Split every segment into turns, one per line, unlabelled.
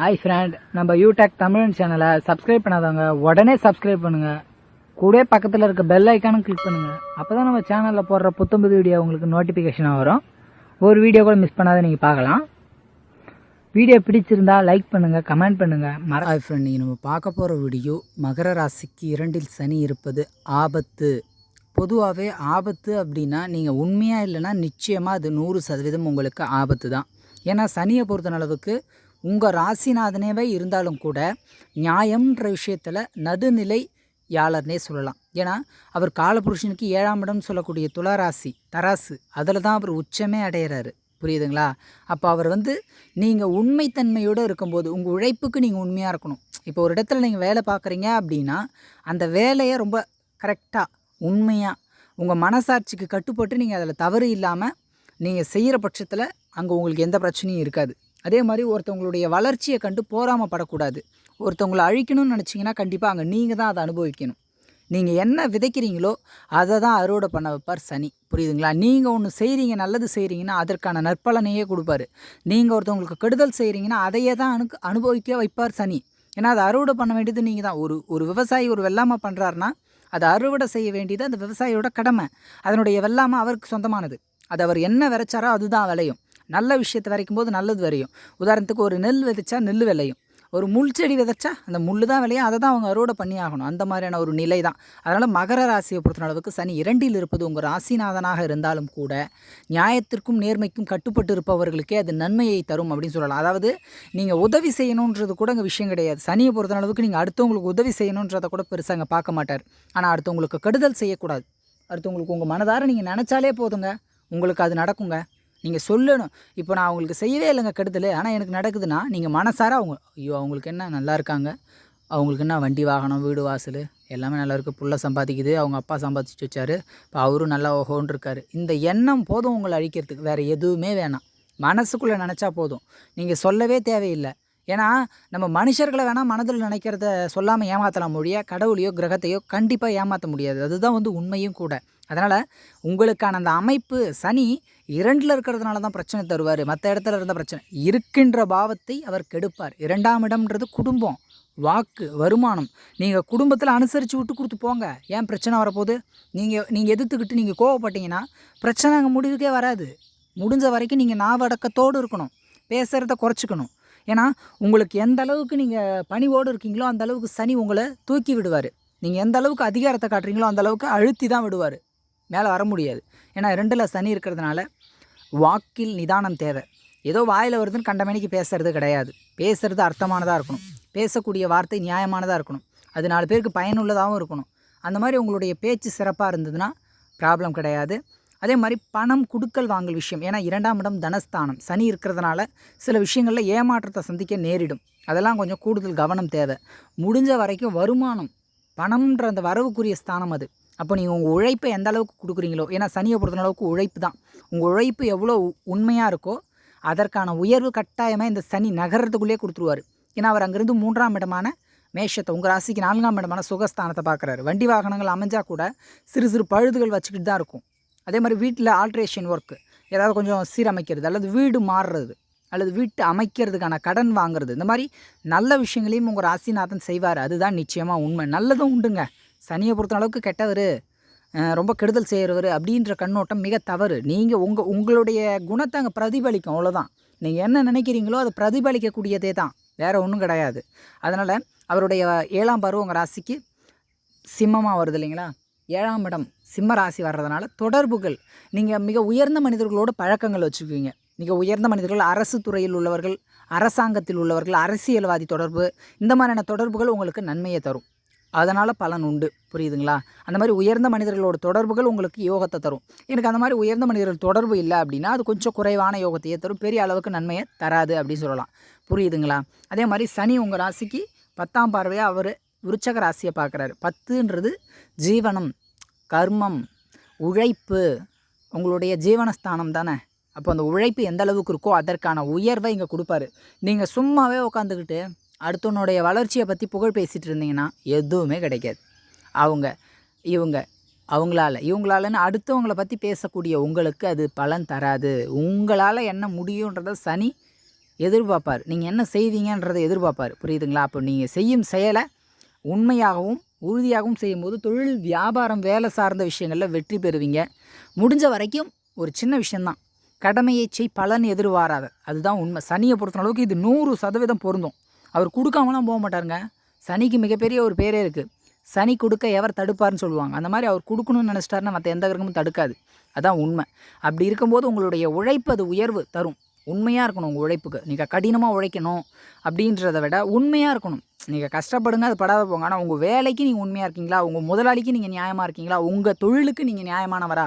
Hi friend நம்ம யூடெக் தமிழ் சேனலை subscribe பண்ணாதவங்க உடனே சப்ஸ்கிரைப் பண்ணுங்க. கூட பக்கத்தில் இருக்க பெல் ஐக்கானும் கிளிக் பண்ணுங்க. அப்பதான் நம்ம சேனலில் போடுற புத்தம்புது வீடியோ உங்களுக்கு நோட்டிஃபிகேஷனாக வரும். ஒரு வீடியோ கூட மிஸ் பண்ணாத நீங்கள் பார்க்கலாம். வீடியோ பிடிச்சிருந்தா லைக் பண்ணுங்க கமெண்ட் பண்ணுங்க. மர
ஹாய் ஃப்ரெண்ட் நீங்கள் நம்ம பார்க்க போகிற வீடியோ மகர ராசிக்கு இரண்டில் சனி இருப்பது ஆபத்து. பொதுவாகவே ஆபத்து அப்படின்னா நீங்கள் உண்மையாக இல்லைன்னா நிச்சயமாக அது நூறு சதவீதம் உங்களுக்கு ஆபத்து தான் ஏன்னா சனியை பொறுத்த அளவுக்கு உங்கள் ராசிநாதனேவே இருந்தாலும் கூட நியாயம்ன்ற விஷயத்தில் நடுநிலை யாளர்னே சொல்லலாம். ஏன்னா அவர் காலபுருஷனுக்கு ஏழாம் இடம் சொல்லக்கூடிய துளாராசி தராசு அதில் தான் அவர் உச்சமே அடையிறாரு. புரியுதுங்களா? அப்போ அவர் வந்து நீங்கள் உண்மைத்தன்மையோடு இருக்கும்போது உங்கள் உழைப்புக்கு நீங்கள் உண்மையாக இருக்கணும். இப்போ ஒரு இடத்துல நீங்கள் வேலை பார்க்குறீங்க அப்படின்னா அந்த வேலையை ரொம்ப கரெக்டாக உண்மையாக உங்கள் மனசாட்சிக்கு கட்டுப்பட்டு நீங்கள் அதில் தவறு இல்லாமல் நீங்கள் செய்கிற பட்சத்தில் அங்கே உங்களுக்கு எந்த பிரச்சனையும் இருக்காது. அதே மாதிரி ஒருத்தவங்களுடைய வளர்ச்சியை கண்டு போராமப்படக்கூடாது. ஒருத்தவங்களை அழிக்கணும்னு நினச்சிங்கன்னா கண்டிப்பாக அங்கே நீங்கள் தான் அதை அனுபவிக்கணும். நீங்கள் என்ன விதைக்கிறீங்களோ அதை தான் அறுவடை பண்ண வைப்பார் சனி. புரியுதுங்களா? நீங்கள் ஒன்று செய்கிறீங்க நல்லது செய்கிறீங்கன்னா அதற்கான நற்பலனையே கொடுப்பாரு. நீங்கள் ஒருத்தவங்களுக்கு கெடுதல் செய்கிறீங்கன்னா அதையே தான் அனு அனுபவிக்க வைப்பார் சனி. ஏன்னா அதை அறுவடை பண்ண வேண்டியது நீங்கள் தான். ஒரு ஒரு விவசாயி ஒரு வெள்ளாமை பண்ணுறாருன்னா அதை அறுவடை செய்ய வேண்டியது அந்த விவசாயியோட கடமை. அதனுடைய வெள்ளாமை அவருக்கு சொந்தமானது. அது அவர் என்ன விரைச்சாரோ அதுதான் விளையும். நல்ல விஷயத்தை விதைக்கும் போது நல்லது விளையும் உதாரணத்துக்கு ஒரு நெல் விதைச்சா நெல் விளையும். ஒரு முள் செடி விதைச்சா அந்த முள் தான் விளையும். அதை தான் அவங்க அறுவடை பண்ணி ஆகணும். அந்த மாதிரியான ஒரு நிலை தான். அதனால் மகர ராசியை பொறுத்த அளவுக்கு சனி இரண்டில் இருப்பது உங்கள் ராசிநாதனாக இருந்தாலும் கூட நியாயத்திற்கும் நேர்மைக்கும் கட்டுப்பட்டு இருப்பவர்களுக்கே அது நன்மையை தரும் அப்படின்னு சொல்லலாம். அதாவது நீங்கள் உதவி செய்யணுன்றது கூட அங்கே விஷயம் கிடையாது. சனியை பொறுத்த அளவுக்கு நீங்கள் அடுத்தவங்களுக்கு உதவி செய்யணுன்றதை கூட பெருசாக அங்கே பார்க்க மாட்டார். ஆனால் அடுத்தவங்களுக்கு கெடுதல் செய்யக்கூடாது. அடுத்தவங்களுக்கு உங்கள் மனதார நீங்கள் நினச்சாலே போதுங்க. உங்களுக்கு அது நடக்குங்க. நீங்கள் சொல்லணும். இப்போ நான் அவங்களுக்கு செய்யவே இல்லைங்க கெடுதல். ஆனால் எனக்கு நடக்குதுன்னா நீங்கள் மனசார அவங்க ஐயோ அவங்களுக்கு என்ன நல்லா இருக்காங்க? அவங்களுக்கு என்ன வண்டி வாகனம் வீடு வாசல்? எல்லாமே நல்லா இருக்குது புள்ள சம்பாதிக்குது. அவங்க அப்பா சம்பாதிச்சு வச்சாரு. இப்போ அவரும் நல்லா ஓஹோன்னு இருக்கார். இந்த எண்ணம் போதும் உங்களை அழிக்கிறதுக்கு. வேறு எதுவுமே வேணாம். மனசுக்குள்ளே நினச்சா போதும். நீங்கள் சொல்லவே தேவையில்லை. ஏன்னா நம்ம மனுஷர்களை வேணால் மனதில் நினைக்கிறத சொல்லாமல் ஏமாற்றலாம் மொழிய கடவுளையோ கிரகத்தையோ கண்டிப்பாக ஏமாற்ற முடியாது. அதுதான் வந்து உண்மையும் கூட. அதனால் உங்களுக்கான அந்த அமைப்பு சனி இரண்டில் இருக்கிறதுனால தான் பிரச்சனை தருவார். மற்ற இடத்துல இருந்த பிரச்சனை. இருக்கின்ற பாவத்தை அவர் கெடுப்பார். இரண்டாம் இடம்ன்றது குடும்பம் வாக்கு வருமானம். நீங்கள் குடும்பத்தில் அனுசரித்து விட்டு கொடுத்து போங்க. ஏன் பிரச்சனை வரப்போகுது? நீங்கள் நீங்கள் எதிர்த்துக்கிட்டு நீங்கள் கோவப்பட்டீங்கன்னா பிரச்சனை அங்கே முடிவுக்கே வராது. முடிஞ்ச வரைக்கும் நீங்கள் நாவடக்கத்தோடு இருக்கணும். பேசுகிறத குறைச்சிக்கணும். ஏன்னா உங்களுக்கு எந்த அளவுக்கு நீங்கள் பணிவோடு இருக்கீங்களோ அந்த அளவுக்கு சனி உங்களை தூக்கி விடுவார். நீங்கள் எந்த அளவுக்கு அதிகாரத்தை காட்டுறீங்களோ அந்த அளவுக்கு அழுத்தி தான் விடுவார். மேலே வர முடியாது. ஏன்னா ரெண்டில் சனி இருக்கிறதுனால வாக்கில் நிதானம் தேவை. ஏதோ வாயில் வருதுன்னு கண்டமேனிக்கு பேசுறது கிடையாது. பேசுறது அர்த்தமானதாக இருக்கணும். பேசக்கூடிய வார்த்தை நியாயமானதாக இருக்கணும். அது நாலு பேருக்கு பயனுள்ளதாகவும் இருக்கணும். அந்த மாதிரி உங்களுடைய பேச்சு சிறப்பாக இருந்ததுன்னா ப்ராப்ளம் கிடையாது. அதே மாதிரி பணம் குடுக்கல் வாங்கல் விஷயம். ஏன்னா இரண்டாம் இடம் தனஸ்தானம். சனி இருக்கிறதுனால சில விஷயங்களில் ஏமாற்றத்தை சந்திக்க நேரிடும். அதெல்லாம் கொஞ்சம் கூடுதல் கவனம் தேவை. முடிஞ்ச வரைக்கும் வருமானம். பணம்ன்ற அந்த வரவுக்குரிய ஸ்தானம் அது. அப்போ நீங்கள் உங்கள் உழைப்பை எந்த அளவுக்கு கொடுக்குறீங்களோ ஏன்னா சனியை பொறுத்த அளவுக்கு உழைப்பு தான் உங்கள் உழைப்பு எவ்வளோ உண்மையாக இருக்கோ அதற்கான உயர்வு கட்டாயமாக இந்த சனி நகரத்துக்குள்ளேயே கொடுத்துருவார். ஏன்னா அவர் அங்கேருந்து மூன்றாம் இடமான மேஷத்தை உங்கள் ராசிக்கு நான்காம் இடமான சுகஸ்தானத்தை பார்க்குறாரு. வண்டி வாகனங்கள் அமைஞ்சால் கூட சிறு சிறு பழுதுகள் வச்சுக்கிட்டு தான் இருக்கும். அதே மாதிரி வீட்டில் ஆல்ட்ரேஷன் ஒர்க்கு ஏதாவது கொஞ்சம் சீரமைக்கிறது அல்லது வீடு மாறுறது அல்லது வீட்டு அமைக்கிறதுக்கான கடன் வாங்குறது இந்த மாதிரி நல்ல விஷயங்களையும் உங்கள் ராசிநாதன் செய்வார். அதுதான் நிச்சயமாக உண்மை. நல்லதும் உண்டுங்க. சனியை பொறுத்த அளவுக்கு கெட்டவர் ரொம்ப கெடுதல் செய்கிறவர் அப்படின்ற கண்ணோட்டம் மிக தவறு. நீங்கள் உங்கள் உங்களுடைய குணத்தை அங்கே பிரதிபலிக்கும் அவ்வளோதான் நீங்கள் என்ன நினைக்கிறீங்களோ அது பிரதிபலிக்கக்கூடியதே தான். வேறு ஒன்றும் கிடையாது. அதனால் அவருடைய ஏழாம் பருவம் உங்கள் ராசிக்கு சிம்மமாக வருது இல்லைங்களா? ஏழாம் இடம் சிம்ம ராசி வர்றதுனால தொடர்புகள். நீங்கள் மிக உயர்ந்த மனிதர்களோட பழக்கங்கள் வச்சுக்குவீங்க. மிக உயர்ந்த மனிதர்கள் அரசு துறையில் உள்ளவர்கள் அரசாங்கத்தில் உள்ளவர்கள் அரசியல்வாதி தொடர்பு இந்த மாதிரியான தொடர்புகள் உங்களுக்கு நன்மையை தரும். அதனால் பலன் உண்டு. புரியுதுங்களா? அந்த மாதிரி உயர்ந்த மனிதர்களோட தொடர்புகள் உங்களுக்கு யோகத்தை தரும். எனக்கு அந்த மாதிரி உயர்ந்த மனிதர்கள் தொடர்பு இல்லை அப்படின்னா அது கொஞ்சம் குறைவான யோகத்தையே தரும். பெரிய அளவுக்கு நன்மையை தராது அப்படின்னு சொல்லலாம். புரியுதுங்களா? அதே மாதிரி சனி உங்கள் ராசிக்கு பத்தாம் பார்வையாக அவர் விருச்சக ராசியை பார்க்குறாரு. பத்துன்றது ஜீவனம் கர்மம் உழைப்பு. உங்களுடைய ஜீவனஸ்தானம் தானே? அப்போ அந்த உழைப்பு எந்த அளவுக்கு இருக்கோ அதற்கான உயர்வை இங்கே கொடுப்பாரு. நீங்கள் சும்மாவே உட்காந்துக்கிட்டு அடுத்தவனுடைய வளர்ச்சியை பற்றி புகழ் பேசிகிட்டு இருந்தீங்கன்னா எதுவுமே கிடைக்காது. அவங்க இவங்க அவங்களால இவங்களாலன்னு அடுத்தவங்கள பற்றி பேசக்கூடிய உங்களுக்கு அது பலன் தராது. உங்களால் என்ன முடியுன்றத சனி எதிர்பார்ப்பார். நீங்கள் என்ன செய்வீங்கன்றதை எதிர்பார்ப்பார். புரியுதுங்களா? அப்போ நீங்கள் செய்யும் செயலை உண்மையாகவும் உறுதியாகவும் செய்யும்போது தொழில் வியாபாரம் வேலை சார்ந்த விஷயங்களில் வெற்றி பெறுவீங்க. முடிஞ்ச வரைக்கும் ஒரு சின்ன விஷயந்தான் கடமையை செய் பலன் எதிர்பாராத. அதுதான் உண்மை. சனியை பொறுத்த அளவுக்கு இது நூறு சதவீதம் பொருந்தும். அவர் கொடுக்காமலாம் போக மாட்டாருங்க. சனிக்கு மிகப்பெரிய ஒரு பேரே இருக்குது சனி கொடுக்க எவர் தடுப்பார்னு சொல்லுவாங்க. அந்த மாதிரி அவர் கொடுக்கணும்னு நினச்சிட்டாருன்னா மற்ற எந்த கிரகமும் தடுக்காது. அதான் உண்மை. அப்படி இருக்கும்போது உங்களுடைய உழைப்பு அது உயர்வு தரும். உண்மையாக இருக்கணும் உங்கள் உழைப்புக்கு. நீங்கள் கடினமாக உழைக்கணும் அப்படின்றத விட உண்மையாக இருக்கணும். நீங்கள் கஷ்டப்படுங்க அது படாத போங்க. ஆனால் உங்கள் வேலைக்கு நீங்கள் உண்மையாக இருக்கீங்களா? உங்கள் முதலாளிக்கு நீங்கள் நியாயமாக இருக்கீங்களா? உங்கள் தொழிலுக்கு நீங்கள் நியாயமானவரா?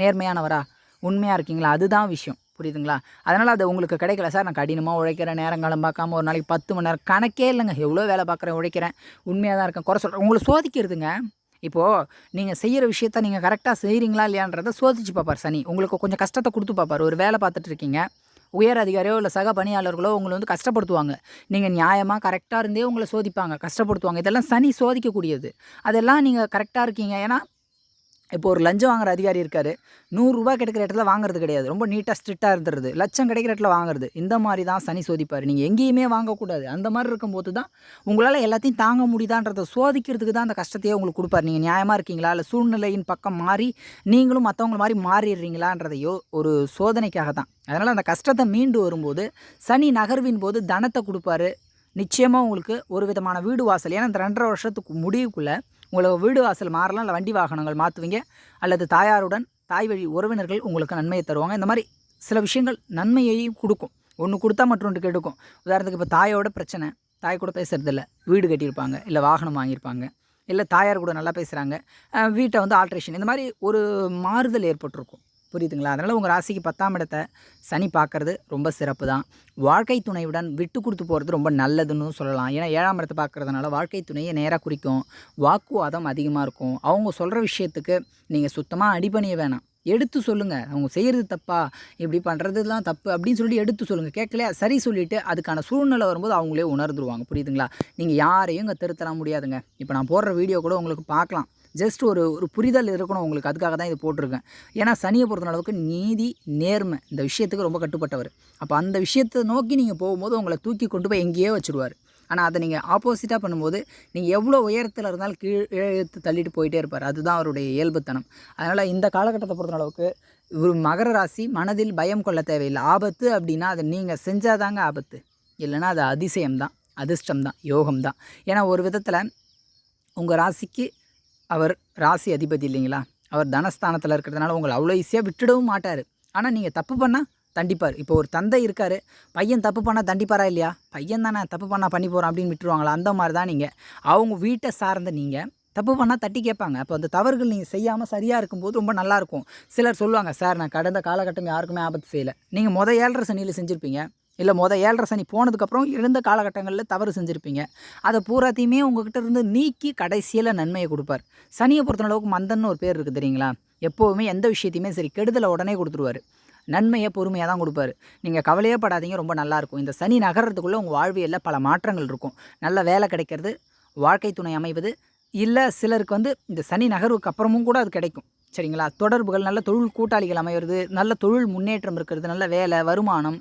நேர்மையானவரா? உண்மையாக இருக்கீங்களா? அதுதான் விஷயம். புரியுதுங்களா? அதனால் அது உங்களுக்கு கிடைக்கல சார். நான் கடினமாக உழைக்கிறேன் நேரங்காலம் பார்க்காம ஒரு நாளைக்கு பத்து மணி நேரம் கணக்கே இல்லைங்க. எவ்வளோ வேலை பார்க்குறேன் உழைக்கிறேன் உண்மையாக தான் இருக்கேன். குறை சொல்கிறேன் உங்களை சோதிக்கிறதுங்க. இப்போது நீங்கள் செய்கிற விஷயத்த நீங்கள் கரெக்டாக செய்கிறீங்களா இல்லையான்றதை சோதிச்சு பார்ப்பார் சனி. உங்களுக்கு கொஞ்சம் கஷ்டத்தை கொடுத்து பார்ப்பார். ஒரு வேலை பார்த்துட்டு இருக்கீங்க. உயர் அதிகாரியோ இல்லை சக பணியாளர்களோ உங்களை வந்து கஷ்டப்படுத்துவாங்க. நீங்கள் நியாயமாக கரெக்டாக இருந்தே உங்களை சோதிப்பாங்க கஷ்டப்படுத்துவாங்க. இதெல்லாம் சனி சோதிக்கக்கூடியது. அதெல்லாம் நீங்கள் கரெக்டாக இருக்கீங்க. ஏன்னா இப்போ ஒரு லஞ்சம் வாங்குற அதிகாரி இருக்காரு. நூறுரூவா கிடைக்கிற இடத்துல வாங்குறது கிடையாது. ரொம்ப நீட்டாக ஸ்ட்ரிக்டாக இருந்துருது. லட்சம் கிடைக்கிற இடத்துல வாங்குறது. இந்த மாதிரி தான் சனி சோதிப்பார். நீங்கள் எங்கேயுமே வாங்கக்கூடாது. அந்த மாதிரி இருக்கும்போது தான் உங்களால் எல்லாத்தையும் தாங்க முடியுதான்றதை சோதிக்கிறதுக்கு தான் அந்த கஷ்டத்தையே உங்களுக்கு கொடுப்பார். நீங்கள் நியாயமாக இருக்கீங்களா? இல்லை சூழ்நிலையின் பக்கம் மாறி நீங்களும் மற்றவங்கள மாதிரி மாறிடுறீங்களான்றதையோ ஒரு சோதனைக்காக தான் அதனால் அந்த கஷ்டத்தை மீண்டு வரும்போது சனி நகர்வின் போது தனத்தை கொடுப்பாரு. நிச்சயமாக உங்களுக்கு ஒரு விதமான வீடு வாசல். ஏன்னா இந்த ரெண்டரை வருஷத்துக்கு முடிவுக்குள்ளே உங்களை வீடு வாசல் மாறலாம் இல்லை வண்டி வாகனங்கள் மாற்றுவீங்க அல்லது தாயாருடன் தாய் வழி உறவினர்கள் உங்களுக்கு நன்மையை தருவாங்க. இந்த மாதிரி சில விஷயங்கள் நன்மையையும் கொடுக்கும். ஒன்று கொடுத்தா மற்றொன்று கெடுக்கும். உதாரணத்துக்கு இப்போ தாயோட பிரச்சனை தாய் கூட பேசுகிறதில்ல வீடு கட்டியிருப்பாங்க இல்லை வாகனம் வாங்கியிருப்பாங்க இல்லை தாயார் கூட நல்லா பேசுகிறாங்க வீட்டை வந்து ஆல்ட்ரேஷன் இந்த மாதிரி ஒரு மாறுதல் ஏற்பட்டிருக்கும். புரியுதுங்களா? அதனால் உங்கள் ராசிக்கு பத்தாம் இடத்தை சனி பார்க்குறது ரொம்ப சிறப்பு தான். வாழ்க்கை துணையுடன் விட்டு கொடுத்து போகிறது ரொம்ப நல்லதுன்னு சொல்லலாம். ஏன்னா ஏழாம் இடத்தை பார்க்குறதுனால வாழ்க்கை துணையை நேராக குறிக்கும். வாக்குவாதம் அதிகமாக இருக்கும். அவங்க சொல்கிற விஷயத்துக்கு நீங்கள் சுத்தமாக அடிபணிய வேணாம். எடுத்து சொல்லுங்கள் அவங்க செய்கிறது தப்பா? இப்படி பண்ணுறதுலாம் தப்பு அப்படின்னு சொல்லி எடுத்து சொல்லுங்கள் கேட்கலையா? சரி சொல்லிவிட்டு அதுக்கான சூழ்நிலை வரும்போது அவங்களே உணர்ந்துருவாங்க. புரியுதுங்களா? நீங்கள் யாரையும் இங்கே திருத்தலாம் முடியாதுங்க. இப்போ நான் போடுற வீடியோ கூட உங்களுக்கு பார்க்கலாம். ஜஸ்ட் ஒரு ஒரு புரிதல் இருக்கணும் உங்களுக்கு. அதுக்காக தான் இது போட்டிருக்கேன். ஏன்னா சனியை பொறுத்த அளவுக்கு நீதி நேர்மை இந்த விஷயத்துக்கு ரொம்ப கட்டுப்பட்டவர். அப்போ அந்த விஷயத்தை நோக்கி நீங்கள் போகும்போது உங்களை தூக்கி கொண்டு போய் எங்கேயோ வச்சுருவார். ஆனால் அதை நீங்கள் ஆப்போசிட்டாக பண்ணும்போது நீங்கள் எவ்வளோ உயரத்தில் இருந்தாலும் கீழ் இழுத்து தள்ளிட்டு போயிட்டே இருப்பார். அதுதான் அவருடைய இயல்புத்தனம். அதனால் இந்த காலகட்டத்தை பொறுத்த அளவுக்கு ஒரு மகர ராசி மனதில் பயம் கொள்ள தேவையில்லை. ஆபத்து அப்படின்னா அதை நீங்கள் செஞ்சாதாங்க ஆபத்து. இல்லைன்னா அது அதிசயம்தான் அதிர்ஷ்டம் தான் யோகம் தான் ஏன்னா ஒரு விதத்தில் உங்கள் ராசிக்கு அவர் ராசி அதிபதி இல்லைங்களா? அவர் தனஸ்தானத்தில் இருக்கிறதுனால உங்களை அவ்வளோ ஈஸியாக விட்டுடவும் மாட்டார். ஆனால் நீங்கள் தப்பு பண்ணால் தண்டிப்பார். இப்போ ஒரு தந்தை இருக்கார். பையன் தப்பு பண்ணால் தண்டிப்பாரா இல்லையா? பையன் தானே தப்பு பண்ணால் பண்ணி போகிறோம் அப்படின்னு விட்டுருவாங்களா? அந்த மாதிரி தான் நீங்கள் அவங்க வீட்டை சார்ந்த நீங்கள் தப்பு பண்ணால் தட்டி கேட்பாங்க. அப்போ அந்த தவறுகள் நீங்கள் செய்யாமல் சரியாக இருக்கும்போது ரொம்ப நல்லாயிருக்கும் சிலர் சொல்லுவாங்க சார் நான் கடந்த காலகட்டம் யாருக்குமே ஆபத்து செய்யலை. நீங்கள் முதல் ஏழரை சனியில் செஞ்சுருப்பீங்க. இல்லை மொதல் ஏழரை சனி போனதுக்கப்புறம் இருந்த காலகட்டங்களில் தவறு செஞ்சுருப்பீங்க. அதை பூராத்தையுமே உங்ககிட்ட இருந்து நீக்கி கடைசியில் நன்மையை கொடுப்பார். சனியை பொறுத்த அளவுக்கு மந்தன்னு ஒரு பேர் இருக்குது தெரியுங்களா? எப்போவுமே எந்த விஷயத்தையுமே சரி கெடுதலை உடனே கொடுத்துருவாரு. நன்மையை பொறுமையாக தான் கொடுப்பாரு. நீங்கள் கவலையே படாதீங்க ரொம்ப நல்லாயிருக்கும் இந்த சனி நகர்றதுக்குள்ளே உங்கள் வாழ்வியலில் பல மாற்றங்கள் இருக்கும். நல்ல வேலை கிடைக்கிறது வாழ்க்கை துணை அமைவது இல்லை சிலருக்கு வந்து இந்த சனி நகர்வுக்கு அப்புறமும் கூட அது கிடைக்கும். சரிங்களா? தொடர்புகள் நல்ல தொழில் கூட்டாளிகள் அமையிறது நல்ல தொழில் முன்னேற்றம் இருக்கிறது நல்ல வேலை வருமானம்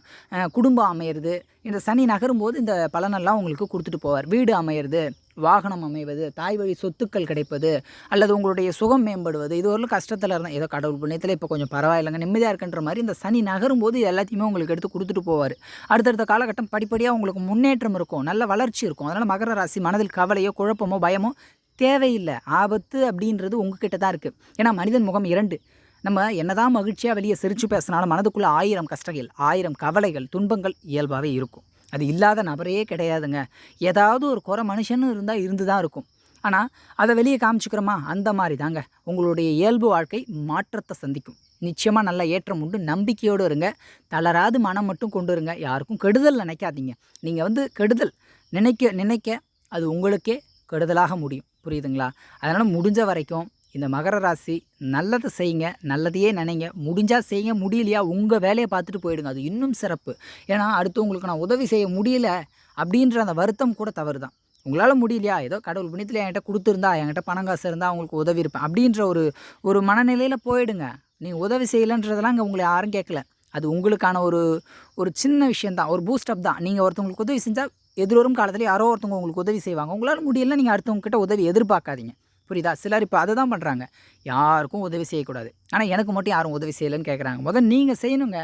குடும்பம் அமையிறது. இந்த சனி நகரும்போது இந்த பலனெல்லாம் உங்களுக்கு கொடுத்துட்டு போவார். வீடு அமையிறது வாகனம் அமைவது தாய் வழி சொத்துக்கள் கிடைப்பது அல்லது உங்களுடைய சுகம் மேம்படுவது. இது ஒரு கஷ்டத்தில் இருந்தால் ஏதோ கடவுள் புண்ணியத்தில் இப்போ கொஞ்சம் பரவாயில்லைங்க நிம்மதியாக இருக்குன்ற மாதிரி இந்த சனி நகரும்போது போது எல்லாத்தையுமே உங்களுக்கு எடுத்து கொடுத்துட்டு போவார். அடுத்தடுத்த காலகட்டம் படிப்படியாக உங்களுக்கு முன்னேற்றம் இருக்கும் நல்ல வளர்ச்சி இருக்கும். அதனால் மகர ராசி மனதில் கவலையோ குழப்பமோ பயமோ தேவையில்லை. ஆபத்து அப்படின்றது உங்ககிட்ட தான் இருக்குது ஏன்னா மனிதன் முகம் இரண்டு. நம்ம என்னதான் மகிழ்ச்சியாக வெளியே சிரித்து பேசினாலும் மனதுக்குள்ளே ஆயிரம் கஷ்டங்கள் ஆயிரம் கவலைகள் துன்பங்கள் இயல்பாகவே இருக்கும். அது இல்லாத நபரே கிடையாதுங்க. ஏதாவது ஒரு குறை மனுஷன்னு இருந்தால் இருந்து தான் இருக்கும். ஆனால் அதை வெளியே காமிச்சிக்கிறோமா? அந்த மாதிரி தாங்க. உங்களுடைய இயல்பு வாழ்க்கை மாற்றத்தை சந்திக்கும். நிச்சயமாக நல்ல ஏற்றம் உண்டு. நம்பிக்கையோடு இருங்க. தளராது மனம் மட்டும் கொண்டு இருங்க. யாருக்கும் கெடுதல் நினைக்காதீங்க. நீங்கள் வந்து கெடுதல் நினைக்க நினைக்க அது உங்களுக்கே கெடுதலாக முடியும். புரியுதுங்களா? அதனால் முடிஞ்ச வரைக்கும் இந்த மகர ராசி நல்லதை செய்யுங்க நல்லதையே நினைங்க. முடிஞ்சால் செய்யுங்க முடியலையா உங்கள் வேலையை பார்த்துட்டு போயிடுங்க. அது இன்னும் சிறப்பு. ஏன்னா அடுத்தவங்களுக்கு நான் உதவி செய்ய முடியல அப்படின்ற அந்த வருத்தம் கூட தவறு தான் உங்களால் முடியலையா? ஏதோ கடவுள் புண்ணியத்தில் என்கிட்ட கொடுத்துருந்தா என்கிட்ட பணம் காசு இருந்தால் அவங்களுக்கு உதவி இருப்பேன் அப்படின்ற ஒரு ஒரு மனநிலையில் போயிடுங்க. நீங்கள் உதவி செய்யலைன்றதெல்லாம் இங்கே உங்களை யாரும் கேட்கல. அது உங்களுக்கான ஒரு ஒரு சின்ன விஷயந்தான் ஒரு பூஸ்டப் தான். நீங்கள் ஒருத்தவங்களுக்கு உதவி செஞ்சால் எதிர்வரும் காலத்தில் யாரோ ஒருத்தவங்க உங்களுக்கு உதவி செய்வாங்க. உங்களால் முடியல நீங்கள் அடுத்தவங்க கிட்ட உதவி எதிர்பார்க்காதீங்க. புரியுதா? சிலர் இப்போ அதை தான் பண்ணுறாங்க யாருக்கும் உதவி செய்யக்கூடாது. ஆனால் எனக்கு மட்டும் யாரும் உதவி செய்யலைன்னு கேட்குறாங்க முதல் நீங்கள் செய்யணுங்க.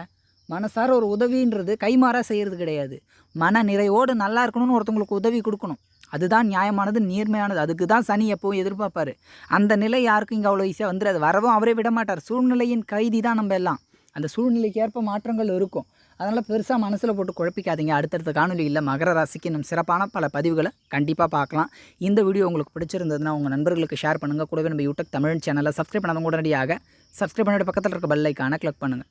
மனசார ஒரு உதவின்றது கைமாறாக செய்கிறது கிடையாது. மன நிறைவோடு நல்லா இருக்கணும்னு ஒருத்தவங்களுக்கு உதவி கொடுக்கணும். அதுதான் நியாயமானது நேர்மையானது. அதுக்கு தான் சனி எப்பவும் எதிர்பார்ப்பார். அந்த நிலை யாருக்கும் இங்கே அவ்வளோ ஈஸியாக வந்துடாது வரவும் அவரே விட மாட்டார் சூழ்நிலையின் கைதி தான் நம்ம எல்லாம். அந்த சூழ்நிலைக்கு ஏற்ப மாற்றங்கள் இருக்கும். அதனால் பெருசாக மனசில் போட்டு குழப்பிக்காதீங்க. அடுத்தடுத்த காணொலியில் மகர ராசிக்கு இன்னும் சிறப்பான பல பதிவுகளை கண்டிப்பாக பார்க்கலாம். இந்த வீடியோ உங்களுக்கு பிடிச்சிருந்ததுன்னா உங்கள் நண்பர்களுக்கு ஷேர் பண்ணுங்கள் கூடவே நம்ம யூடியூப் தமிழ் சேனலை சப்ஸ்கிரைப் பண்ணாதவங்க உடனடியாக சப்ஸ்கிரைப் பண்ணிட்டு பக்கத்தில் இருக்க பெல் ஐக்கானை கிளிக் பண்ணுங்கள்